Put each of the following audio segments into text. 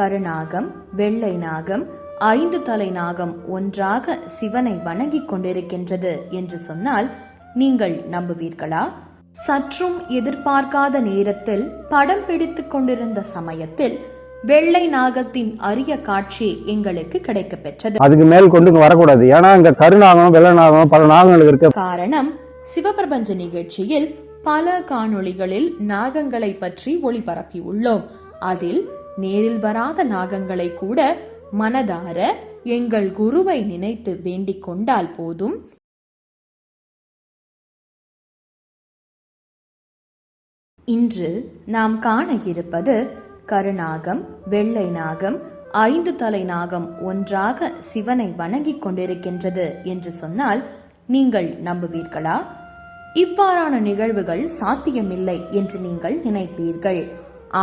கருநாகம் வெள்ளை நாகம் ஐந்து தலை நாகம் ஒன்றாக சிவனை வணங்கிக் கொண்டிருக்கின்றது என்று சொன்னால் நீங்கள் நம்புவீர்களா? சற்றும் எதிர்பார்க்காத நேரத்தில் படம் பிடித்துக் கொண்டிருந்த சமயத்தில் வெள்ளை நாகத்தின் அரிய காட்சி எங்களுக்கு கிடைக்கப் பெற்றது. அதுக்கு மேல் கொண்டு வரக்கூடாது. ஏன்னா இங்க கருநாகம் வெள்ளை நாகம் பல நாகங்கள் இருக்கு. காரணம் சிவபிரபஞ்ச நிகழ்ச்சியில் பல காணொளிகளில் நாகங்களை பற்றி ஒளிபரப்பி உள்ளோம் அதில் நேரில் வராத நாகங்களை கூட மனதார எங்கள் குருவை நினைத்து வேண்டிக் கொண்டால் போதும். இன்று நாம் காண இருப்பது கருநாகம் வெள்ளை நாகம் ஐந்து தலை நாகம் ஒன்றாக சிவனை வணங்கிக் கொண்டிருக்கின்றது என்று சொன்னால் நீங்கள் நம்புவீர்களா? இவ்வாறான நிகழ்வுகள் சாத்தியமில்லை என்று நீங்கள் நினைப்பீர்கள்.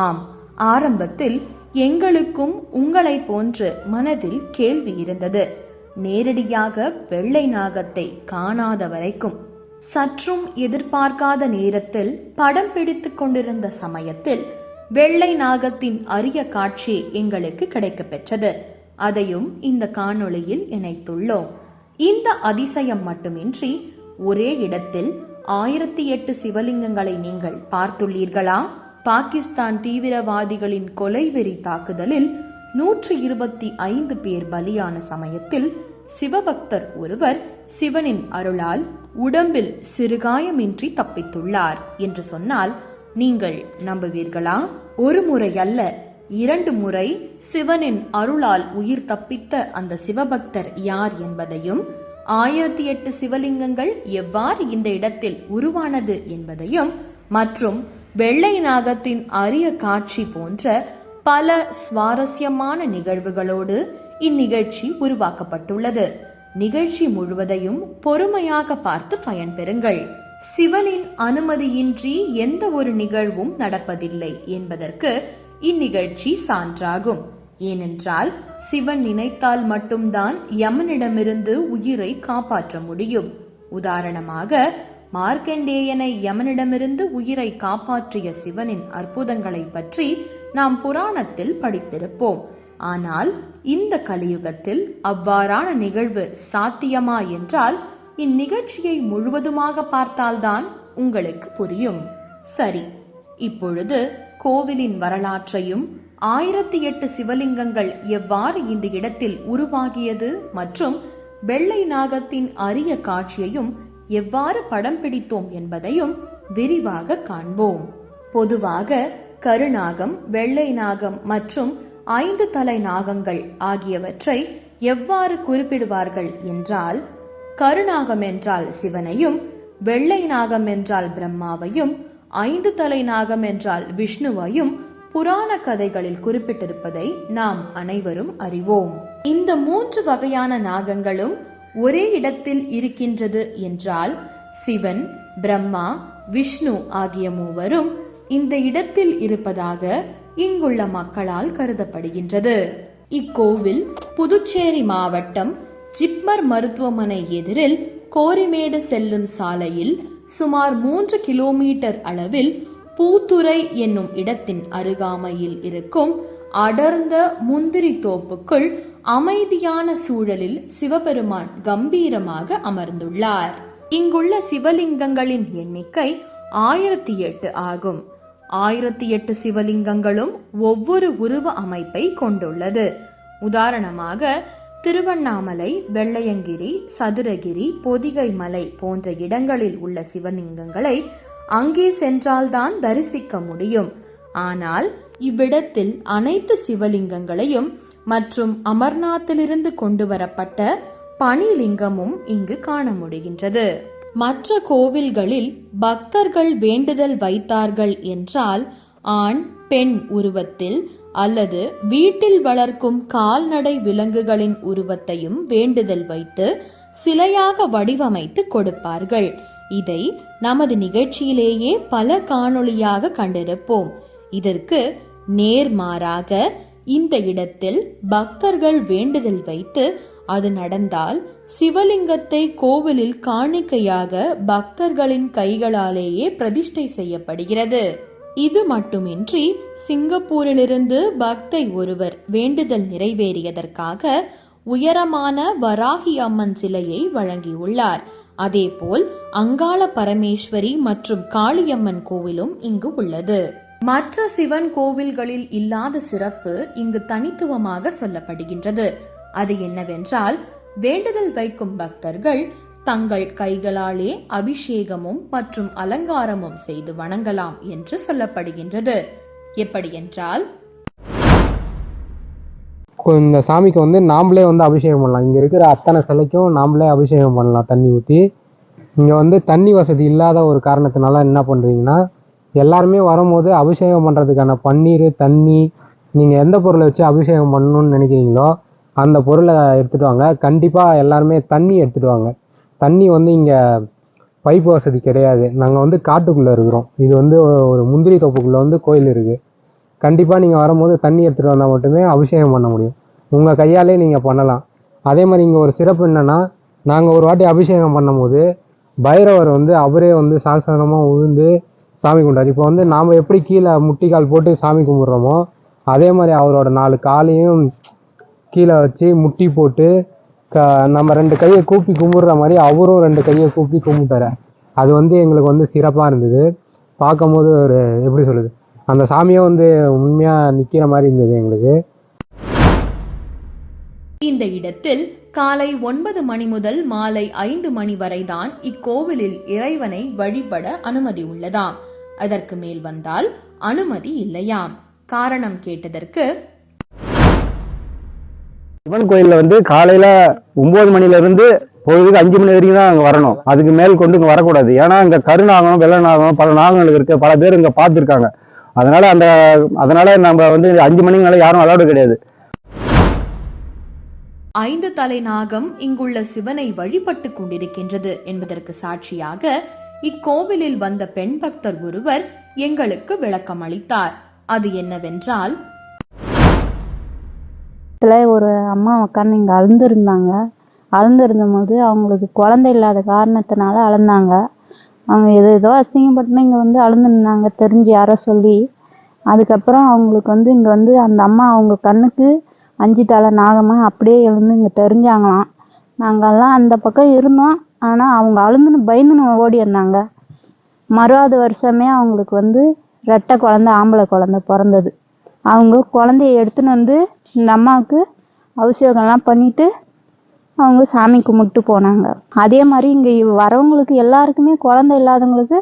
ஆம் ஆரம்பத்தில் எங்களுக்கும் உங்களைப் போன்று மனதில் கேள்வி இருந்தது. நேரடியாக வெள்ளை நாகத்தை காணாத வரைக்கும் சற்றும் எதிர்பார்க்காத நேரத்தில் படம் பிடித்து கொண்டிருந்த சமயத்தில் வெள்ளை நாகத்தின் அரிய காட்சி எங்களுக்கு கிடைக்கப்பெற்றது அதையும் இந்த காணொளியில் இணைத்துள்ளோம். இந்த அதிசயம் மட்டுமின்றி ஒரே இடத்தில் ஆயிரத்தி எட்டு சிவலிங்கங்களை நீங்கள் பார்த்துள்ளீர்களா? பாகிஸ்தான் தீவிரவாதிகளின் கொலைவெறி தாக்குதலில் நூற்றி இருபத்தி ஐந்து பேர் பலியான சமயத்தில் சிவபக்தர் ஒருவர் சிவனின் அருளால் உடம்பில் சிறுகாயமின்றி தப்பித்துள்ளார் என்று சொன்னால் நீங்கள் நம்புவீர்களா? ஒரு முறை அல்ல இரண்டு முறை சிவனின் அருளால் உயிர் தப்பித்த அந்த சிவபக்தர் யார் என்பதையும் ஆயிரத்தி எட்டு சிவலிங்கங்கள் எவ்வாறு இந்த இடத்தில் உருவானது என்பதையும் மற்றும் வெள்ளை நாகத்தின் அரிய காட்சி போன்ற பல சுவாரஸ்யமான நிகழ்வுகளோடு இந்நிகழ்ச்சி உருவாக்கப்பட்டுள்ளது. நிகழ்ச்சி முழுவதையும் பொறுமையாக பார்த்து பயன்பெறுங்கள். சிவனின் அனுமதியின்றி எந்த ஒரு நிகழ்வும் நடப்பதில்லை என்பதற்கு இந்நிகழ்ச்சி சான்றாகும். ஏனென்றால் சிவன் நினைத்தால் மட்டும்தான் யமனிடமிருந்து உயிரை காப்பாற்ற முடியும். உதாரணமாக மார்க்கண்டேயனை யமனிடமிருந்து உயிரை காப்பாற்றிய சிவனின் அற்புதங்களை பற்றி நாம் புராணத்தில் படித்திருப்போம். ஆனால் இந்த கலியுகத்தில் அவ்வாறான நிகழ்வு சாத்தியமா என்றால் இந்நிகழ்ச்சியை முழுவதுமாக பார்த்தால்தான் உங்களுக்கு புரியும். சரி இப்பொழுது கோவிலின் வரலாற்றையும் ஆயிரத்தி எட்டு சிவலிங்கங்கள் எவ்வாறு இந்த இடத்தில் உருவாகியது மற்றும் வெள்ளை நாகத்தின் அரிய காட்சியையும் எவ்வாறு படம் பிடித்தோம் என்பதையும் விரிவாக காண்போம். பொதுவாக கருநாகம் வெள்ளை நாகம் மற்றும் ஐந்து தலை நாகங்கள் ஆகியவற்றை எவ்வாறு குறிப்பிடுவார்கள் என்றால் கருநாகம் என்றால் சிவனையும் வெள்ளை நாகம் என்றால் பிரம்மாவையும் ஐந்து தலை நாகம் என்றால் விஷ்ணுவையும் புராண கதைகளில் குறிப்பிட்டிருப்பதை நாம் அனைவரும் அறிவோம். இந்த மூன்று வகையான நாகங்களும் ஒரே இடத்தில் இருக்கின்றது என்றால் சிவன் பிரம்மா விஷ்ணு ஆகிய மூவரும் இந்த இடத்தில் இருப்பதாக இங்குள்ள மக்களால் கருதப்படுகின்றது. இக்கோவில் புதுச்சேரி மாவட்டம் ஜிப்மர் மருத்துவமனை எதிரில் கோரிமேடு செல்லும் சாலையில் சுமார் மூன்று கிலோமீட்டர் அளவில் பூத்துறை என்னும் இடத்தின் அருகாமையில் இருக்கும் அடர்ந்த முந்திரி தோப்புக்குள் அமைதியான சூழலில் சிவபெருமான் கம்பீரமாக அமர்ந்துள்ளார். இங்குள்ள சிவலிங்கங்களின் எண்ணிக்கை ஆயிரத்தி எட்டு ஆகும். ஆயிரத்தி எட்டு சிவலிங்கங்களும் ஒவ்வொரு உருவ அமைப்பை கொண்டுள்ளது. உதாரணமாக திருவண்ணாமலை வெள்ளையங்கிரி சதுரகிரி பொதிகை மலை போன்ற இடங்களில் உள்ள சிவலிங்கங்களை அங்கே சென்றால்தான் தரிசிக்க முடியும். ஆனால் இவ்விடத்தில் அனைத்து சிவலிங்கங்களையும் மற்றும் அமர்நாத்திலிருந்து கொண்டு வரப்பட்ட பனிலிங்கமும் இங்கு காண முடிகின்றது மற்ற கோவில்களில் பக்தர்கள் வேண்டுதல் வைத்தார்கள் என்றால் ஆண் பெண் உருவத்தில் அல்லது வீட்டில் வளர்க்கும் கால்நடை விலங்குகளின் உருவத்தையும் வேண்டுதல் வைத்து சிலையாக வடிவமைத்து கொடுப்பார்கள். இதை நமது நிகழ்ச்சியிலேயே பல காணொளியாக கண்டிருப்போம். இதற்கு நேர்மாறாக இந்த இடத்தில் பக்தர்கள் வேண்டுதல் வைத்து அது நடந்தால் சிவலிங்கத்தை கோவிலில் காணிக்கையாக பக்தர்களின் கைகளாலேயே பிரதிஷ்டை செய்யப்படுகிறது. இது மட்டுமின்றி சிங்கப்பூரிலிருந்து பக்தை ஒருவர் வேண்டுதல் நிறைவேறியதற்காக உயரமான வராகி அம்மன் சிலையை வழங்கியுள்ளார். அதேபோல் அங்காள பரமேஸ்வரி மற்றும் காளியம்மன் கோவிலும் இங்கு உள்ளது. மற்ற சிவன் கோவில்களில் இல்லாத சிறப்பு இங்கு தனித்துவமாக சொல்லப்படுகின்றது. அது என்னவென்றால் வேண்டுதல் வைக்கும் பக்தர்கள் தங்கள் கைகளாலே அபிஷேகமும் மற்றும் அலங்காரமும் செய்து வணங்கலாம் என்று சொல்லப்படுகின்றது. எப்படி என்றால் இந்த சாமிக்கு வந்து நாமளே வந்து அபிஷேகம் பண்ணலாம். இங்கே இருக்கிற அத்தனை சிலைக்கும் நாமளே அபிஷேகம் பண்ணலாம் தண்ணி ஊற்றி இங்கே வந்து தண்ணி வசதி இல்லாத ஒரு காரணத்தினால என்ன பண்ணுறீங்கன்னா எல்லாருமே வரும்போது அபிஷேகம் பண்ணுறதுக்கான பன்னீர் தண்ணி நீங்கள் எந்த பொருளை வச்சு அபிஷேகம் பண்ணணும்னு நினைக்கிறீங்களோ அந்த பொருளை எடுத்துகிட்டு வாங்க. கண்டிப்பாக எல்லாருமே தண்ணி எடுத்துகிட்டு வாங்க. தண்ணி வந்து இங்கே பைப் வசதி கிடையாது. நாங்கள் வந்து காட்டுக்குள்ளே இருக்கிறோம். இது வந்து ஒரு முந்திரி தோப்புக்குள்ளே வந்து கோயில் இருக்குது கண்டிப்பாக நீங்கள் வரும்போது தண்ணி எடுத்துகிட்டு வந்தால் மட்டுமே அபிஷேகம் பண்ண முடியும். உங்கள் கையாலே நீங்கள் பண்ணலாம். அதே மாதிரி இங்கே ஒரு சிறப்பு என்னென்னா நாங்கள் ஒரு வாட்டி அபிஷேகம் பண்ணும்போது பைரவர் வந்து அவரே வந்து சாசனமாக உழுந்து சாமி கும்பிட்டார். இப்போ வந்து நாம் எப்படி கீழே முட்டிக்கால் போட்டு சாமி கும்பிட்றோமோ அதே மாதிரி அவரோட நாலு காலையும் கீழே வச்சு முட்டி போட்டு க நம்ம ரெண்டு கையை கூப்பி கும்பிட்ற மாதிரி அவரும் ரெண்டு கையை கூப்பி கும்பிட்டாரு. அது வந்து எங்களுக்கு வந்து சிறப்பாக இருந்தது. பார்க்கும்போது ஒரு எப்படி சொல்லுது அந்த சாமியே வந்து உண்மையாக நிற்கிற மாதிரி இருந்தது எங்களுக்கு. இந்த இடத்தில் காலை ஒன்பது மணி முதல் மாலை ஐந்து மணி வரைதான் இக்கோவிலில் இறைவனை வழிபட அனுமதி உள்ளதாம் அதற்கு மேல் வந்தால் அனுமதி இல்லையாம். காரணம் கேட்டதற்கு சிவன் கோயில்ல வந்து காலையில ஒன்பது மணில இருந்து பொழுதுக்கு அஞ்சு மணி வரைக்கும் தான் அங்க வரணும். அதுக்கு மேல் கொண்டு இங்க வரக்கூடாது. ஏன்னா இங்க கருநாகம் வெள்ளநாகம் பல நாகங்கள் இருக்கு. பல பேர் இங்க பார்த்துருக்காங்க. அதனால அந்த அதனால நம்ம வந்து அஞ்சு மணிக்கு மேலே யாரும் அலௌடு கிடையாது. ஐந்து தலை நாகம் இங்குள்ள சிவனை வழிபட்டு கொண்டிருக்கின்றது என்பதற்கு சாட்சியாக இக்கோவிலில் வந்த பெண் பக்தர் ஒருவர் எங்களுக்கு விளக்கம் அளித்தார். அது என்னவென்றால் ஒரு அம்மா உட்காந்து இங்கே அழுந்திருந்தாங்க. அழுந்திருந்தபோது அவங்களுக்கு குழந்தை இல்லாத காரணத்தினால அழுந்தாங்க. அவங்க எது ஏதோ அசிங்கப்பட்டுன்னு இங்கே வந்து அழுந்துருந்தாங்க தெரிஞ்சு யாரோ சொல்லி. அதுக்கப்புறம் அவங்களுக்கு வந்து இங்கே வந்து அந்த அம்மா அவங்க கண்ணுக்கு அஞ்சு தலை நாகமாக அப்படியே எழுந்து இங்கே தெரிஞ்சாங்களாம். நாங்கள்லாம் அந்த பக்கம் இருந்தோம். ஆனால் அவங்க அழுந்துன்னு பயந்துன்னு ஓடி வந்தாங்க. மறுவாத வருஷமே அவங்களுக்கு வந்து ரெட்டை குழந்த ஆம்பளை குழந்த பிறந்தது. அவங்க குழந்தைய எடுத்துன்னு வந்து இந்த அம்மாவுக்கு அபிஷேகம்லாம் பண்ணிட்டு அவங்க சாமி கும்பிட்டு போனாங்க. அதே மாதிரி இங்கே வரவங்களுக்கு எல்லாருக்குமே குழந்தை இல்லாதவங்களுக்கு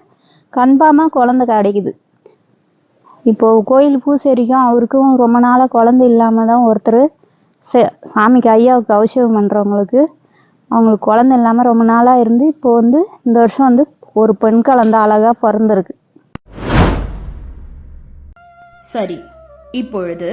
கன்ஃபார்மாக குழந்தை கிடைக்குது. இப்போ கோயில் பூசேரிக்கும் அவருக்கும் ரொம்ப நாளாக குழந்தை இல்லாமல் தான் ஒருத்தர் சே- சாமிக்கு ஐயாவுக்கு அவசியம் பண்ணுறவங்களுக்கு அவங்களுக்கு குழந்தை இல்லாமல் ரொம்ப நாளாக இருந்து இப்போ வந்து இந்த வருஷம் வந்து ஒரு பெண் குழந்தை அழகாக பிறந்திருக்கு. சரி இப்பொழுது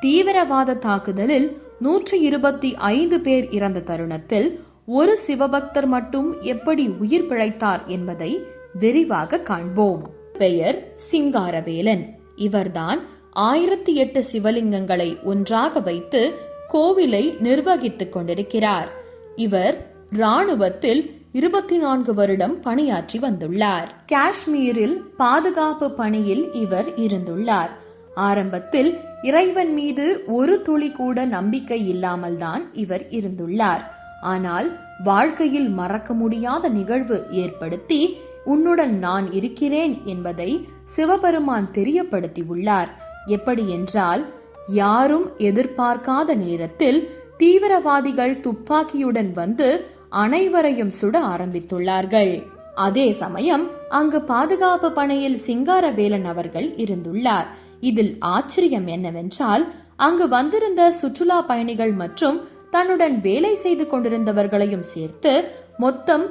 தீவிரவாத தாக்குதலில் நூற்றி இருபத்தி ஐந்து பேர் இறந்த தருணத்தில் ஒரு சிவபக்தர் மட்டும் எப்படி உயிர் பிழைத்தார் என்பதை விரிவாக காண்போம். பெயர் சிங்காரவேலன். இவர்தான் ஆயிரத்தி எட்டு சிவலிங்கங்களை ஒன்றாக வைத்து கோவிலை நிர்வகித்துக் கொண்டிருக்கிறார். இவர் ராணுவத்தில் இருபத்தி நான்கு வருடம் பணியாற்றி வந்துள்ளார். காஷ்மீரில் பாதுகாப்பு பணியில் இவர் இருந்துள்ளார். ஆரம்பத்தில் இறைவன் மீது ஒரு துளி கூட நம்பிக்கை இல்லாமல் தான் இவர் இருந்துள்ளார். ஆனால் வாழ்க்கையில் மறக்க முடியாத நிகழ்வு ஏற்படுத்தி உன்னுடன் நான் இருக்கிறேன் என்பதை சிவபெருமான் தெரியப்படுத்தி உள்ளார் எப்படி என்றால் யாரும் எதிர்பார்க்காத நேரத்தில் தீவிரவாதிகள் துப்பாக்கியுடன் வந்து அனைவரையும் சுட ஆரம்பித்துள்ளார்கள். அதே சமயம் அங்கு பாதுகாப்பு பணியில் சிங்காரவேலன் அவர்கள் இருந்துள்ளார். இதில் ஆச்சரியம் என்னவென்றால் அங்கு வந்திருந்த சுற்றுலா பயணிகள் மற்றும் தன்னுடன் வேலை செய்து கொண்டிருந்தவர்களையும் சேர்த்து மொத்தம்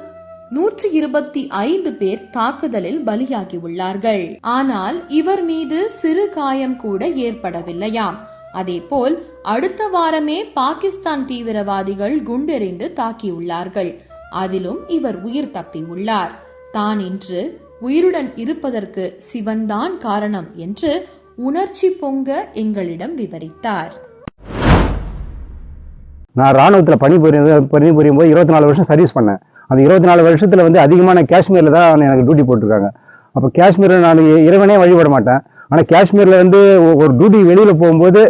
நூற்றி இருபத்தி ஐந்து பேர் தாக்குதலில் பலியாகி உள்ளார்கள் ஆனால் இவர் மீது சிறு காயம் கூட ஏற்படவில்லையாம் அதேபோல் அடுத்த வாரமே பாகிஸ்தான் தீவிரவாதிகள் குண்டெறிந்து தாக்கியுள்ளார்கள். அதிலும் இவர் உயிர் தப்பி உள்ளார் தான் இன்று உயிருடன் இருப்பதற்கு சிவன்தான் காரணம் என்று உணர்ச்சி பொங்க எங்களிடம் விவரித்தார். நான் ராணுவத்தில் பணிபுரியும் பணிபுரியும் போது இருபத்தி நாலு வருஷம் சர்வீஸ் பண்ணேன். அந்த இருபத்தி நாலு வருஷத்தில் வந்து அதிகமான காஷ்மீரில் தான் எனக்கு டியூட்டி போட்டிருக்காங்க. அப்போ காஷ்மீரில் நான் இறைவனே வழிபட மாட்டேன். ஆனால் காஷ்மீரில் வந்து ஒரு டியூட்டி வெளியில் போகும்போது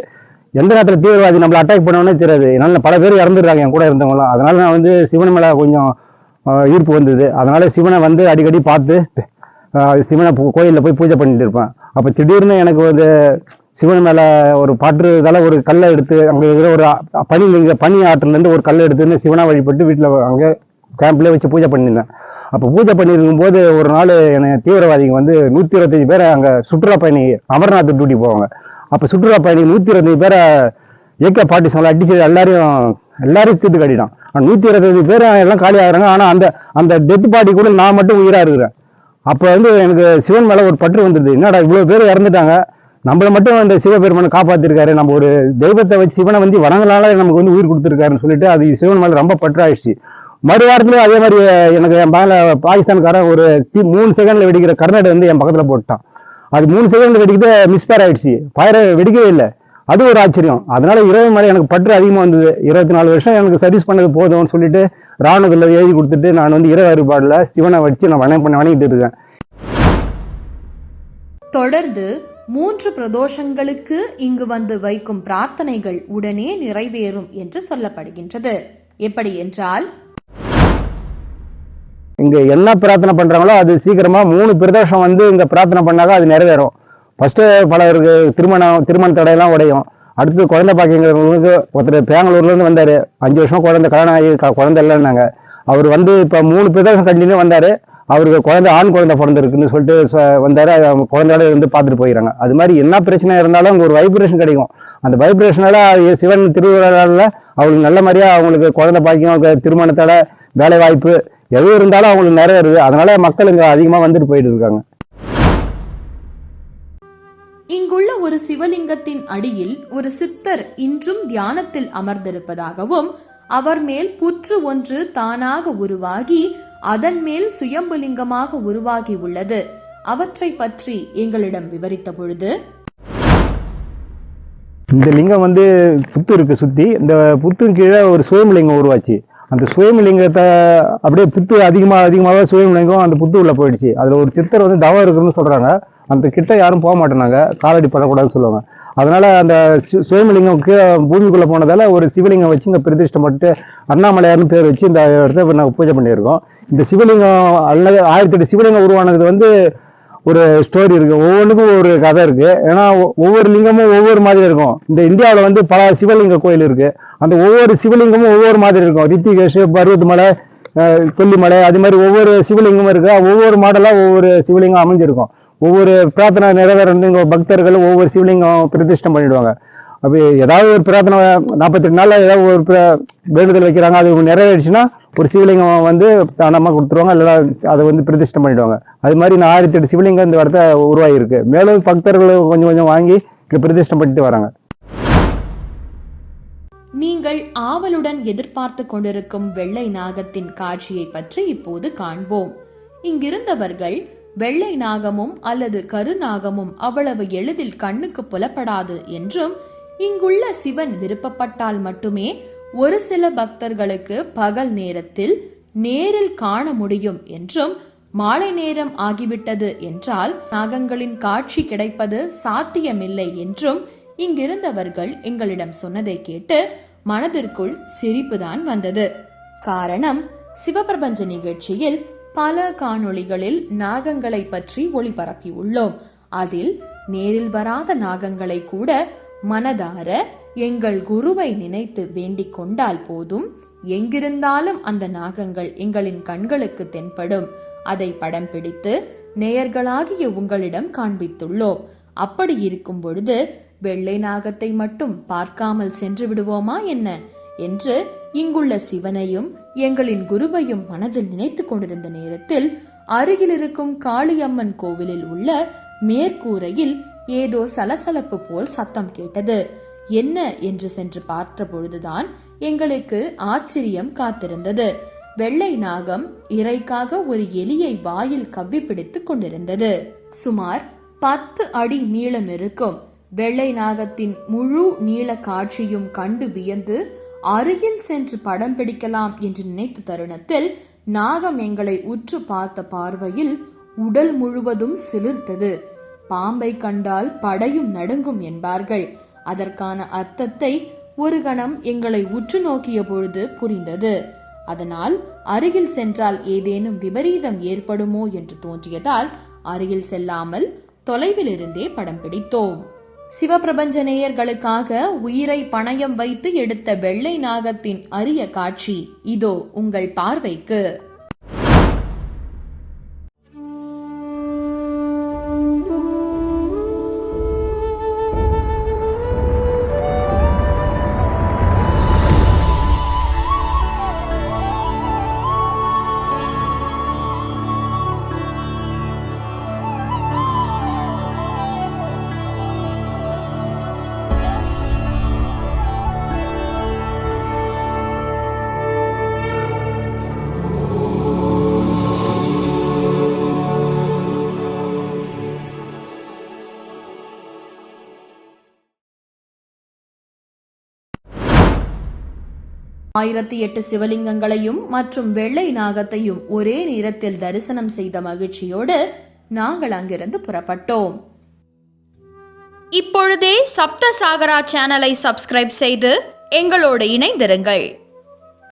எந்த நேரத்தில் தீவிரவாதி நம்மளை அட்டாக் பண்ணோன்னே தெரியாது. என்னால் பல பேர் இறந்துடுறாங்க என் கூட இருந்தவங்களாம் அதனால் நான் வந்து சிவன் மேலே கொஞ்சம் ஈர்ப்பு வந்தது. அதனால் சிவனை வந்து அடிக்கடி பார்த்து சிவனை கோயிலில் போய் பூஜை பண்ணிட்டு இருப்பேன். அப்போ திடீர்னு எனக்கு வந்து சிவன் மேலே ஒரு பற்றுதால ஒரு கல்லை எடுத்து அங்கே இருக்கிற ஒரு பனி இங்கே பனி ஆற்றுலேருந்து ஒரு கல்லை எடுத்துன்னு சிவனை வழிபட்டு வீட்டில் அங்கே கேம்ப்லேயே வச்சு பூஜை பண்ணியிருந்தேன். அப்போ பூஜை பண்ணியிருக்கும் போது ஒரு நாள் என்னை தீவிரவாதிங்க வந்து நூற்றி இருபத்தஞ்சு பேரை அங்கே சுற்றுலா பயணி அமர்நாத் டியூட்டி போவாங்க. அப்போ சுற்றுலா பயணி நூற்றி இருபத்தஞ்சு பேரை ஏகே பாட்டி சொல்ல அடிச்சு எல்லாரையும் எல்லாரையும் தீர்த்து கட்டிட்டான். நூற்றி இருபத்தஞ்சு பேர் எல்லாம் காலி ஆகுறாங்க. ஆனால் அந்த அந்த டெத் பாட்டி கூட நான் மட்டும் உயிராக இருக்கிறேன். அப்போ வந்து எனக்கு சிவன் மேலே ஒரு பற்று வந்துடுது. என்னடா இவ்வளோ பேர் இறந்துட்டாங்க? நம்மளை மட்டும் அந்த சிவபெருமானை காப்பாற்றிருக்காரு நம்ம ஒரு தெய்வத்தை வச்சு சிவனை வந்து வணங்கனால நமக்கு வந்து உயிர் கொடுத்துருக்காருன்னு சொல்லிட்டு அது சிவன் மேலே ரொம்ப பற்றாயிடுச்சு. மறு வாரத்துலேயும் அதே மாதிரி எனக்கு என் மேல பாகிஸ்தான்காரன் ஒரு தி- மூணு செகண்டில் வெடிக்கிற கர்நாடக வந்து என் பக்கத்தில் போட்டான். அது மூணு செகண்டில் வெடிக்கிறது மிஸ்பேர் ஆயிடுச்சு. ஃபயர் வெடிக்கவே இல்லை. அது ஒரு ஆச்சரியம். அதனால இரவு மேலே எனக்கு பற்று அதிகமாக வந்தது. இருபத்தி நாலு வருஷம் எனக்கு சர்வீஸ் பண்ணது போதும்னு சொல்லிட்டு ராணுவத்தில் எழுதி கொடுத்துட்டு நான் வந்து இரவு அறுபாடில் சிவனை வச்சு நான் வணங்க பண்ண வணங்கிட்டு இருக்கேன். தொடர்ந்து மூன்று பிரதோஷங்களுக்கு இங்கு வந்து வைக்கும் பிரார்த்தனைகள் உடனே நிறைவேறும் என்று சொல்லப்படுகின்றது. எப்படி என்றால் இங்கே என்ன பிரார்த்தனை பண்ணுறாங்களோ அது சீக்கிரமாக மூணு பிரதோஷம் வந்து இங்கே பிரார்த்தனை பண்ணாக்கா அது நிறைவேறும். ஃபஸ்ட்டு பலருக்கு திருமணம் திருமண தடையெல்லாம் உடையும். அடுத்து குழந்தை பாக்கியங்கிறவங்களுக்கு ஒருத்தர் பெங்களூர்லேருந்து வந்தார். அஞ்சு வருஷம் குழந்தை கல்யாணம் ஆகி குழந்தை இல்லைன்னாங்க. அவர் வந்து இப்போ மூணு பிரதோஷம் கண்டினியூ வந்தார். அவருக்கு குழந்தை ஆண் குழந்தை பிறந்திருக்குன்னு சொல்லிட்டு வந்தார். அவங்க குழந்தையோட இருந்து பார்த்துட்டு போயிடறாங்க. அது மாதிரி என்ன பிரச்சனை இருந்தாலும் அவங்க ஒரு வைப்ரேஷன் கிடைக்கும். அந்த வைப்ரேஷனால சிவன் திருவிழாவில் அவங்களுக்கு நல்ல மாதிரியாக அவங்களுக்கு குழந்தை பாக்கியம் திருமணத்தோட வேலை வாய்ப்பு எது இருந்தாலும் அவங்களுக்கு நிறைவேறுது. அதனால மக்கள் இங்க அதிகமா வந்துட்டு போயிட்டு இருக்காங்க. இங்குள்ள ஒரு சிவலிங்கத்தின் அடியில் ஒரு சித்தர் இன்றும் தியானத்தில் அமர்ந்திருப்பதாகவும் அவர் மேல் புற்று ஒன்று தானாக உருவாகி அதன் மேல் சுயம்புலிங்கமாக உருவாகி உள்ளது. அவற்றை பற்றி எங்களிடம் விவரித்த பொழுது இந்த லிங்கம் வந்து புத்தூருக்கு சுத்தி. இந்த புத்தூர் கீழே ஒரு சுயம்பலிங்கம் உருவாச்சு. அந்த சுயம்பலிங்கத்தை அப்படியே புத்து அதிகமாக அதிகமாக சுயம்பலிங்கம் அந்த புத்து உள்ளே போயிடுச்சு. அதில் ஒரு சித்தர் வந்து தவம் இருக்குன்னு சொல்கிறாங்க அந்த கிட்ட யாரும் போக மாட்டேனாங்க. காலடி படக்கூடாதுன்னு சொல்லுவாங்க. அதனால அந்த சுயமலிங்கம் கீழே பூமிக்குள்ளே போனதால ஒரு சிவலிங்கம் வச்சு இந்த பிரதிஷ்டம் பண்ணிட்டு அண்ணாமலையார்னு பேர் வச்சு இந்த இடத்த நாங்கள் பூஜை பண்ணியிருக்கோம். இந்த சிவலிங்கம் அல்லது ஆயிரத்தி எட்டு சிவலிங்கம் உருவானது வந்து ஒரு ஸ்டோரி இருக்குது ஒவ்வொன்றுக்கும் ஒரு கதை இருக்குது ஏன்னா ஒவ்வொரு லிங்கமும் ஒவ்வொரு மாதிரி இருக்கும். இந்த இந்தியாவில் வந்து பல சிவலிங்க கோயில் இருக்குது அந்த ஒவ்வொரு சிவலிங்கமும் ஒவ்வொரு மாதிரி இருக்கும். ரித்திகேஷ் பருவதமலை அஹ், கொல்லிமலை அது மாதிரி ஒவ்வொரு சிவலிங்கமும் இருக்குது ஒவ்வொரு மாடலாக ஒவ்வொரு சிவலிங்கம் அமைஞ்சிருக்கும். ஒவ்வொரு பிரார்த்தனை நிறைவேறது பக்தர்கள் ஒவ்வொரு சிவலிங்கம் பிரதிஷ்டம் பண்ணிடுவாங்க. அப்படி ஏதாவது ஒரு பிரார்த்தனை நாற்பத்தெட்டு நாளில் ஏதாவது ஒரு வேண்டுதல் வைக்கிறாங்க அது நிறைவேறிச்சுன்னா ஒரு சிவலிங்கம் வந்து தானமாக கொடுத்துருவாங்க இல்லைனா அதை வந்து பிரதிஷ்டம் பண்ணிடுவாங்க. அது மாதிரி நான் ஆயிரத்தி எட்டு சிவலிங்கம் இந்த இடத்த உருவாகியிருக்கு மேலும் பக்தர்கள் கொஞ்சம் கொஞ்சம் வாங்கி இங்கே பிரதிஷ்டம் பண்ணிட்டு வராங்க. நீங்கள் ஆவலுடன் எதிர்பார்த்து கொண்டிருக்கும் வெள்ளை நாகத்தின் காட்சியை பற்றி இப்போது காண்போம். இங்கிருந்தவர்கள் வெள்ளை நாகமும் அல்லது கருநாகமும் அவ்வளவு எளிதில் கண்ணுக்கு புலப்படாது என்றும் இங்குள்ள சிவன் விருப்பப்பட்டால் மட்டுமே ஒரு சில பக்தர்களுக்கு பகல் நேரத்தில் நேரில் காண முடியும் என்றும் மாலை நேரம் ஆகிவிட்டது என்றால் நாகங்களின் காட்சி கிடைப்பது சாத்தியமில்லை என்றும் இங்கிருந்தவர்கள் எங்களிடம் சொன்னதை கேட்டு மனதிற்குள் சிரிப்புதான் வந்தது. காரணம் சிவபிரபஞ்ச நிகழ்ச்சியில் பல காணொளிகளில் நாகங்களை பற்றி ஒளிபரப்பியுள்ளோம். அதில் நேரில் வராத நாகங்களை கூட மனதார எங்கள் குருவை நினைத்து வேண்டிக் கொண்டால் போதும். எங்கிருந்தாலும் அந்த நாகங்கள் எங்களின் கண்களுக்கு தென்படும். அதை படம் பிடித்து நேயர்களாகிய உங்களிடம் காண்பித்துள்ளோம். அப்படி இருக்கும் பொழுது வெள்ளை நாகத்தை மட்டும் பார்க்காமல் சென்று விடுவோமா என்ன? என்று இங்குள்ள சிவனையும் எங்களின் குருவையும் மனதில் நினைத்துக் கொண்டிருந்த நேரத்தில் அருகில் இருக்கும் காளியம்மன் கோவிலில் உள்ள மேற்கூரையில் ஏதோ சலசலப்பு போல் சத்தம் கேட்டது. என்ன? என்று சென்று பார்த்த பொழுதுதான் எங்களுக்கு ஆச்சரியம் காத்திருந்தது. வெள்ளை நாகம் இறைக்காக ஒரு எலியை வாயில் கவ்வி பிடித்துக் கொண்டிருந்தது. சுமார் பத்து அடி நீளம் இருக்கும். வெள்ளை நாகத்தின் முழு நீள காட்சியும் கண்டு வியந்து அருகில் சென்று படம் பிடிக்கலாம் என்று நினைத்த தருணத்தில் நாகம் எங்களை உற்று பார்த்த பார்வையில் உடல் முழுவதும் சிலிர்த்தது. பாம்பை கண்டால் படையும் நடுங்கும் என்பார்கள். அதற்கான அர்த்தத்தை ஒரு கணம் எங்களை உற்று நோக்கிய பொழுது புரிந்தது. அதனால் அருகில் சென்றால் ஏதேனும் விபரீதம் ஏற்படுமோ என்று தோன்றியதால் அருகில் செல்லாமல் தொலைவில் இருந்தே படம் பிடித்தோம். சிவபிரபஞ்ச நேயர்களுக்காக உயிரை பணயம் வைத்து எடுத்த வெள்ளை நாகத்தின் அரிய காட்சி இதோ உங்கள் பார்வைக்கு. ஆயிரத்தி எட்டு சிவலிங்கங்களையும் மற்றும் வெள்ளை நாகத்தையும் ஒரே நேரத்தில் தரிசனம் செய்த மகிழ்ச்சியோடு நாங்கள் அங்கிருந்து புறப்பட்டோம். இப்பொழுதே சப்த சாகரா சேனலை சப்ஸ்கிரைப் செய்து எங்களோடு இணைந்திருங்கள்.